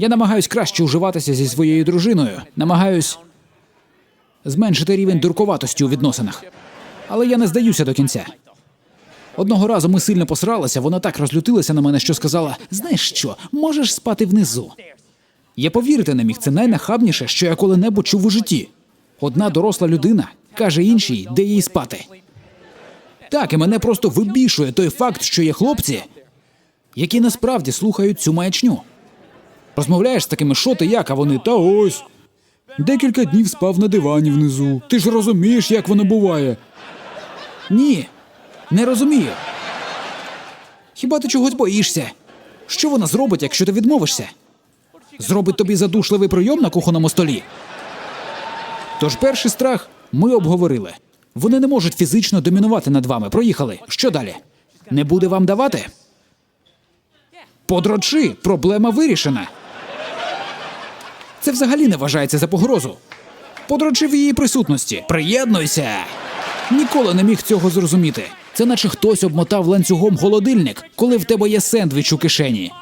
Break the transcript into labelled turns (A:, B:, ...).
A: Я намагаюсь краще уживатися зі своєю дружиною, намагаюсь зменшити рівень дуркуватості у відносинах. Але я не здаюся до кінця. Одного разу ми сильно посралися, вона так розлютилася на мене, що сказала: знаєш що, можеш спати внизу. Я повірити не міг, це найнахабніше, що я коли-небудь чув у житті. Одна доросла людина каже іншій, де їй спати. Так, і мене просто вибішує той факт, що є хлопці, які насправді слухають цю маячню. Розмовляєш з такими, що ти як, а вони та ось. Декілька днів спав на дивані внизу. Ти ж розумієш, як воно буває. Ні, не розумію. Хіба ти чогось боїшся? Що вона зробить, якщо ти відмовишся? Зробить тобі задушливий прийом на кухонному столі. Тож перший страх ми обговорили. Вони не можуть фізично домінувати над вами. Проїхали. Що далі? Не буде вам давати? Подрочи, проблема вирішена. Це взагалі не вважається за погрозу. Подрочив її присутності. Приєднуйся! Ніколи не міг цього зрозуміти. Це наче хтось обмотав ланцюгом холодильник, коли в тебе є сендвіч у кишені.